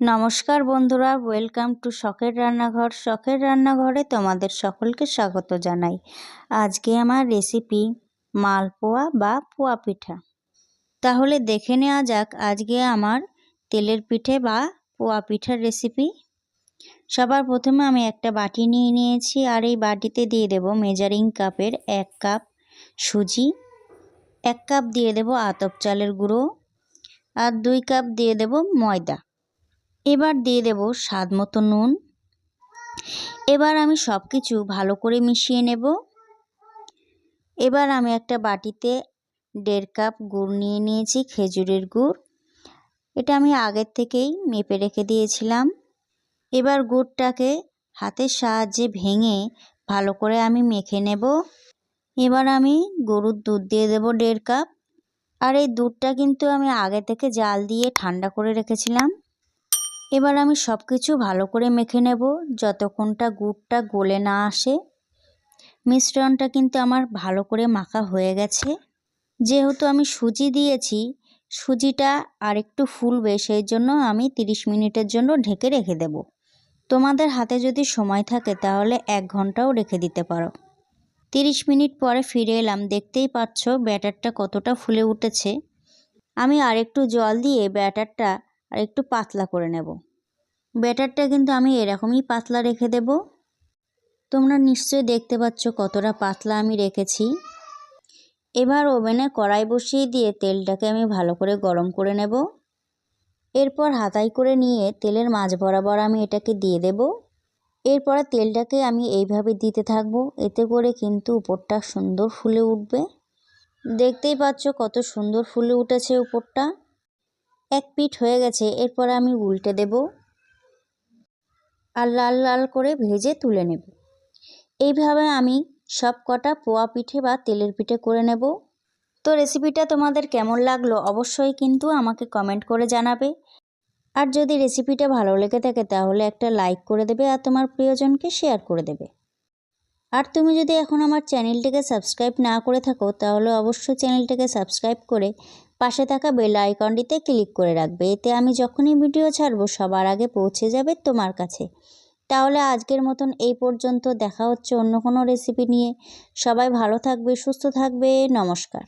নমস্কার বন্ধুরা welcome to শখের রান্নাঘর। শখের রান্নাঘরে তোমাদের সকলকে স্বাগত জানাই। আজকে আমার রেসিপি মালপোয়া বা পোয়া পিঠা। তাহলে দেখে নেওয়া যাক আজকে আমার তেলের পিঠে বা পোয়া পিঠার রেসিপি সবার প্রথমে আমি একটা বাটি নিয়ে নিয়েছি, আর এই বাটিতে দিয়ে দেব মেজারিং কাপের এক কাপ সুজি, এক কাপ দিয়ে দেব আতপ চালের গুঁড়ো, আর দুই কাপ দিয়ে দেব ময়দা। এবার দিয়ে দেব স্বাদ মতো নুন। এবার আমি সব কিছু ভালো করে মিশিয়ে নেব। এবার আমি একটা বাটিতে দেড় কাপ গুড় নিয়ে নিয়েছি, খেজুরের গুড়। এটা আমি আগের থেকেই মেপে রেখে দিয়েছিলাম। এবার গুড়টাকে হাতের সাহায্যে ভেঙে ভালো করে আমি মেখে নেব। এবার আমি গরুর দুধ দিয়ে দেব দেড় কাপ। আর এই দুধটা কিন্তু আমি আগে থেকে জাল দিয়ে ঠান্ডা করে রেখেছিলাম। এবার আমি সব কিছু ভালো করে মেখে নেব, যতক্ষণটা গুড়টা গলে না আসে। মিশ্রণটা কিন্তু আমার ভালো করে মাখা হয়ে গেছে। যেহেতু আমি সুজি দিয়েছি, সুজিটা আর একটু ফুলবে, সেই জন্য আমি 30 মিনিটের জন্য ঢেকে রেখে দেব। তোমাদের হাতে যদি সময় থাকে, তাহলে এক ঘন্টাও রেখে দিতে পারো। 30 মিনিট পরে ফিরে এলাম, দেখতেই পাচ্ছ ব্যাটারটা কতটা ফুলে উঠেছে। আমি আরেকটু জল দিয়ে ব্যাটারটা আর একটু পাতলা করে নেব। ব্যাটারটা কিন্তু আমি এরকমই পাতলা রেখে দেব। তোমরা নিশ্চয়ই দেখতে পাচ্ছ কতটা পাতলা আমি রেখেছি। এবার ওভেনে কড়াই বসিয়ে দিয়ে তেলটাকে আমি ভালো করে গরম করে নেব। এরপর হাতাই করে নিয়ে তেলের মাঝ বরাবর আমি এটাকে দিয়ে দেব। এরপরে তেলটাকে আমি এইভাবে দিতে থাকব। এতে করে কিন্তু উপরটা সুন্দর ফুলে উঠবে। দেখতেই পাচ্ছ কত সুন্দর ফুলে উঠেছে উপরটা। এক পিঠ হয়ে গেছে, এরপর আমি উল্টে দেব। আর লাল লাল করে ভেজে তুলে নেব। এইভাবে আমি সব কটা পোয়া পিঠে বা তেলের পিঠে করে নেব। তো রেসিপিটা তোমাদের কেমন লাগল অবশ্যই কিন্তু আমাকে কমেন্ট করে জানাবে। আর যদি রেসিপিটা ভালো লেগে থাকে তাহলে একটা লাইক করে দেবে আর তোমার প্রিয়জনকে শেয়ার করে দেবে। আর তুমি যদি এখন আমার চ্যানেলটিকে সাবস্ক্রাইব না করে থাকো তাহলে অবশ্যই চ্যানেলটিকে সাবস্ক্রাইব করে পাশে থাকা বেল আইকনটিতে ক্লিক করে রাখবে। এতে আমি যখনই ভিডিও ছাড়বো, সবার আগে পৌঁছে যাবে তোমার কাছে। তাহলে আজকের মতন এই পর্যন্ত। দেখা হচ্ছে অন্য কোনো রেসিপি নিয়ে। সবাই ভালো থাকবে, সুস্থ থাকবে। নমস্কার।